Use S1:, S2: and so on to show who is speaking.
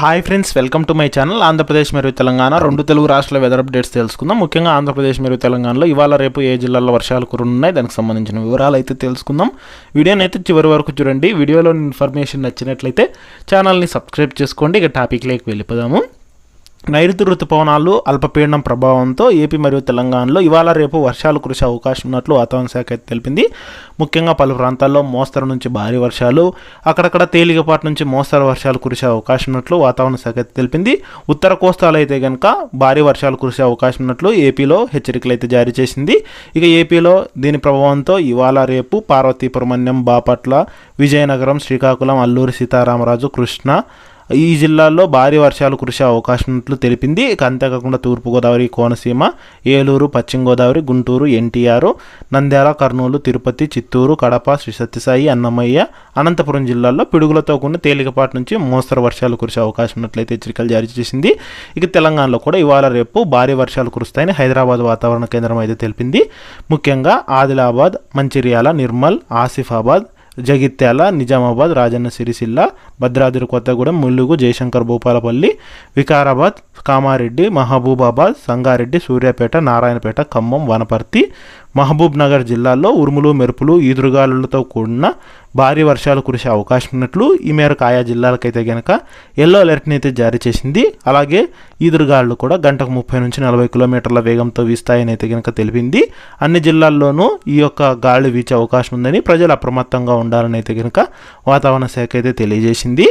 S1: Hi friends welcome to my channel Andhra Pradesh మరియు తెలంగాణ రెండు తెలుగు రాష్ట్రాల వెదర్ అప్డేట్స్ తెలుసుకుందాం. ముఖ్యంగా ఆంధ్రప్రదేశ్ మరియు తెలంగాణలో ఇవాళ రేపు ఏ జిల్లాల్లో వర్షాలు కురున్నాయి దానికి సంబంధించిన వివరాలు అయితే తెలుసుకుందాం. వీడియోని అయితే చివరి వరకు చూడండి. వీడియోలో ఇన్ఫర్మేషన్ నచ్చినట్లయితే ఛానల్ని సబ్స్క్రైబ్ చేసుకోండి. ఇక టాపిక్లోకి వెళ్ళిపోదాము. నైరుతి ఋతుపవనాలు అల్పపీడనం ప్రభావంతో ఏపీ మరియు తెలంగాణలో ఇవాళ రేపు వర్షాలు కురిసే అవకాశం ఉన్నట్లు వాతావరణ శాఖ అయితే తెలిపింది. ముఖ్యంగా పలు ప్రాంతాల్లో మోస్తరు నుంచి భారీ వర్షాలు అక్కడక్కడ తేలికపాటి నుంచి మోస్తరు వర్షాలు కురిసే అవకాశం ఉన్నట్లు వాతావరణ శాఖ అయితే తెలిపింది. ఉత్తర కోస్తాలు అయితే కనుక భారీ వర్షాలు కురిసే అవకాశం ఉన్నట్లు ఏపీలో హెచ్చరికలు అయితే జారీ చేసింది. ఇక ఏపీలో దీని ప్రభావంతో ఇవాళ రేపు పార్వతీపురమణ్యం బాపట్ల విజయనగరం శ్రీకాకుళం అల్లూరి సీతారామరాజు కృష్ణ ఈ జిల్లాల్లో భారీ వర్షాలు కురిసే అవకాశం ఉన్నట్లు తెలిపింది. ఇక అంతేకాకుండా తూర్పుగోదావరి కోనసీమ ఏలూరు పశ్చిమ గోదావరి గుంటూరు ఎన్టీఆర్ నంద్యాల కర్నూలు తిరుపతి చిత్తూరు కడప శ్రీ సత్యసాయి అన్నమయ్య అనంతపురం జిల్లాల్లో పిడుగులతో కూడిన తేలికపాటి నుంచి మోస్తరు వర్షాలు కురిసే అవకాశం ఉన్నట్లయితే హెచ్చరికలు జారీ చేసింది. ఇక తెలంగాణలో కూడా ఇవాళ రేపు భారీ వర్షాలు కురుస్తాయని హైదరాబాద్ వాతావరణ కేంద్రం అయితే తెలిపింది. ముఖ్యంగా ఆదిలాబాద్ మంచిర్యాల నిర్మల్ ఆసిఫాబాద్ జగిత్యాల నిజామాబాద్ రాజన్న సిరిసిల్ల భద్రాద్రి కొత్తగూడెం ములుగు జయశంకర్ భూపాలపల్లి వికారాబాద్ కామారెడ్డి మహబూబాబాద్ సంగారెడ్డి సూర్యాపేట నారాయణపేట ఖమ్మం వనపర్తి మహబూబ్ నగర్ జిల్లాల్లో ఉరుములు మెరుపులు ఈదురుగాలులతో కూడిన భారీ వర్షాలు కురిసే అవకాశం ఉన్నట్లు ఈ మేరకు ఆయా జిల్లాలకైతే గనక ఎల్లో అలర్ట్ని అయితే జారీ చేసింది. అలాగే ఈదురుగాలు కూడా గంటకు ముప్పై నుంచి నలభై కిలోమీటర్ల వేగంతో వీస్తాయని అయితే గనక తెలిపింది. అన్ని జిల్లాల్లోనూ ఈ యొక్క గాలి వీచే అవకాశం ఉందని ప్రజలు అప్రమత్తంగా ఉండాలని అయితే గనక వాతావరణ శాఖ అయితే తెలియజేసింది.